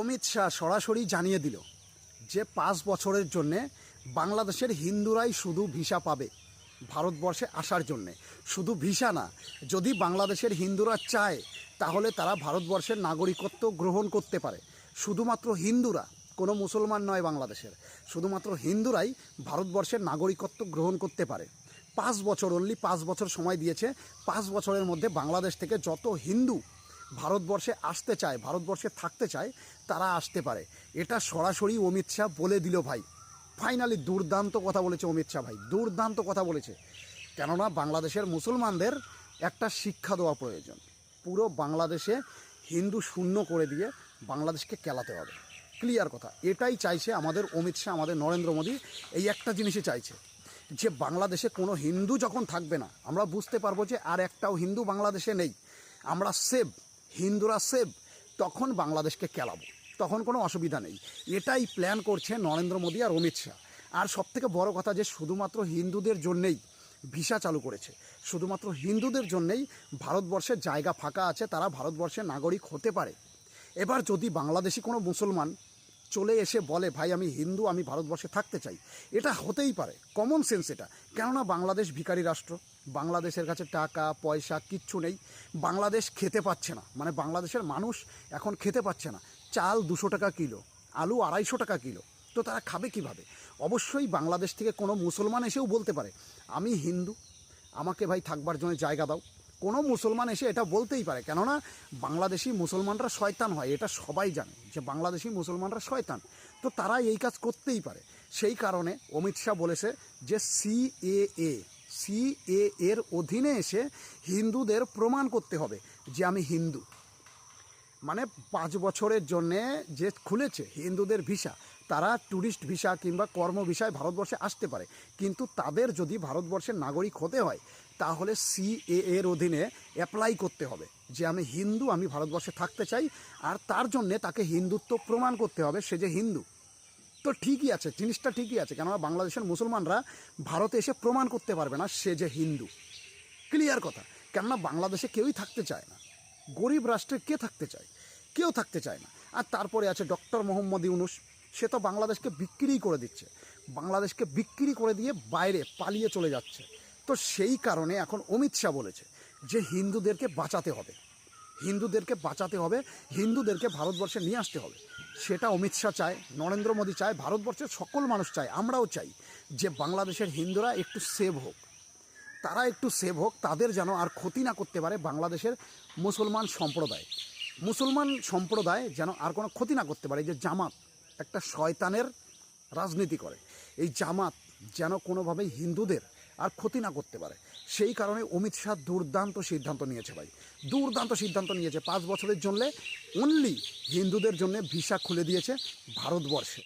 অমিত শাহ সরাসরি জানিয়ে দিল যে পাঁচ বছরের জন্যে বাংলাদেশের হিন্দুরাই শুধু ভিসা পাবে ভারতবর্ষে আসার জন্যে। শুধু ভিসা না, যদি বাংলাদেশের হিন্দুরা চায়, তাহলে তারা ভারতবর্ষের নাগরিকত্ব গ্রহণ করতে পারে। শুধুমাত্র হিন্দুরা, কোনো মুসলমান নয় বাংলাদেশের, শুধুমাত্র হিন্দুরাই ভারতবর্ষের নাগরিকত্ব গ্রহণ করতে পারে। পাঁচ বছর অনলি পাঁচ বছর সময় দিয়েছে। পাঁচ বছরের মধ্যে বাংলাদেশ থেকে যত হিন্দু ভারতবর্ষে আসতে চায়, ভারতবর্ষে থাকতে চায়, তারা আসতে পারে। এটা সরাসরি অমিত শাহ বলে দিল ভাই। ফাইনালি দুর্দান্ত কথা বলেছে অমিত শাহ ভাই, দুর্দান্ত কথা বলেছে। কেননা বাংলাদেশের মুসলমানদের একটা শিক্ষা দেওয়া প্রয়োজন। পুরো বাংলাদেশে হিন্দু শূন্য করে দিয়ে বাংলাদেশকে কেলাতে হবে। ক্লিয়ার কথা। এটাই চাইছে আমাদের অমিত শাহ, আমাদের নরেন্দ্র মোদী। এই একটা জিনিসই চাইছে, যে বাংলাদেশে কোনো হিন্দু যখন থাকবে না, আমরা বুঝতে পারব যে আর একটাও হিন্দু বাংলাদেশে নেই। আমরা সেভ হিন্দুরা সেভ তখন বাংলাদেশকে কেলাবো। তখন কোনো অসুবিধা নেই। এটাই প্ল্যান করছে নরেন্দ্র মোদী আর অমিত শাহ। আর সবথেকে বড় কথা যে, শুধুমাত্র হিন্দুদের জন্যেই ভিসা চালু করেছে। শুধুমাত্র হিন্দুদের জন্যেই ভারতবর্ষে জায়গা ফাঁকা আছে, তারা ভারতবর্ষের নাগরিক হতে পারে। এবার যদি বাংলাদেশি কোনো মুসলমান চলে এসে বলে, ভাই, আমি হিন্দু, আমি ভারতবর্ষে থাকতে চাই। এটা হতেই পারে কমন সেন্স এটা। কেননা বাংলাদেশ ভিকারি রাষ্ট্র, বাংলাদেশের কাছে টাকা, পয়সা কিচ্ছু নেই। বাংলাদেশ খেতে পাচ্ছে না মানে বাংলাদেশের মানুষ এখন খেতে পাচ্ছে না। চাল দুশো টাকা কিলো, আলু আড়াইশো টাকা কিলো, তো তারা খাবে কীভাবে? অবশ্যই বাংলাদেশ থেকে কোনো মুসলমান এসেও বলতে পারে, আমি হিন্দু, আমাকে ভাই থাকবার জন্য জায়গা দাও। কোনো মুসলমান এসে এটা বলতেই পারে। কেননা বাংলাদেশি মুসলমানরা শয়তান হয়, এটা সবাই জানে যে বাংলাদেশি মুসলমানরা শয়তান। তো তারা এই কাজ করতেই পারে। সেই কারণে অমিত শাহ বলেছে যে সিএএ সিএ এর অধীনে এসে হিন্দুদের প্রমাণ করতে হবে যে আমি হিন্দু। মানে পাঁচ বছরের জন্যে যে খুলেছে হিন্দুদের ভিসা তারা ট্যুরিস্ট ভিসা কিংবা কর্ম ভিসায় ভারতবর্ষে আসতে পারে। কিন্তু তাদের যদি ভারতবর্ষের নাগরিক হতে হয়, তাহলে সিএ এর অধীনে অ্যাপ্লাই করতে হবে। যে আমি হিন্দু, আমি ভারতবর্ষে থাকতে চাই, আর তার জন্যে তাকে হিন্দুত্ব প্রমাণ করতে হবে সে যে হিন্দু। তো ঠিকই আছে, জিনিসটা ঠিকই আছে, কেননা বাংলাদেশের মুসলমানরা ভারতে এসে প্রমাণ করতে পারবে না সে যে হিন্দু। ক্লিয়ার কথা, কেননা বাংলাদেশে কেউই থাকতে চায় না। গরিব রাষ্ট্রে কে থাকতে চায়? কেউ থাকতে চায় না। আর তারপরে আছে ডক্টর মোহাম্মদ ইউনুস। সে তো বাংলাদেশকে বিক্রিই করে দিচ্ছে। বাংলাদেশকে বিক্রি করে দিয়ে বাইরে পালিয়ে চলে যাচ্ছে। তো সেই কারণে এখন অমিত শাহ বলেছে যে হিন্দুদেরকে বাঁচাতে হবে। হিন্দুদেরকে বাঁচাতে হবে, হিন্দুদেরকে ভারতবর্ষে নিয়ে আসতে হবে। সেটা অমিত শাহ চায়, নরেন্দ্র মোদী চায়, ভারতবর্ষের সকল মানুষ চায়, আমরাও চাই যে বাংলাদেশের হিন্দুরা একটু সেভ হোক। তারা একটু সেভ হোক, তাদের যেন আর ক্ষতি না করতে পারে বাংলাদেশের মুসলমান সম্প্রদায়। মুসলমান সম্প্রদায় যেন আর কোনো ক্ষতি না করতে পারে যে জামাত। একটা শয়তানের রাজনীতি করে। এই জামাত যেন কোনোভাবেই হিন্দুদের আর ক্ষতি না করতে পারে। সেই কারণে অমিত শাহ দুর্দান্ত সিদ্ধান্ত নিয়েছে ভাই। দুর্দান্ত সিদ্ধান্ত নিয়েছে। পাঁচ বছরের জন্যে অনলি হিন্দুদের জন্য ভিসা খুলে দিয়েছে ভারতবর্ষে।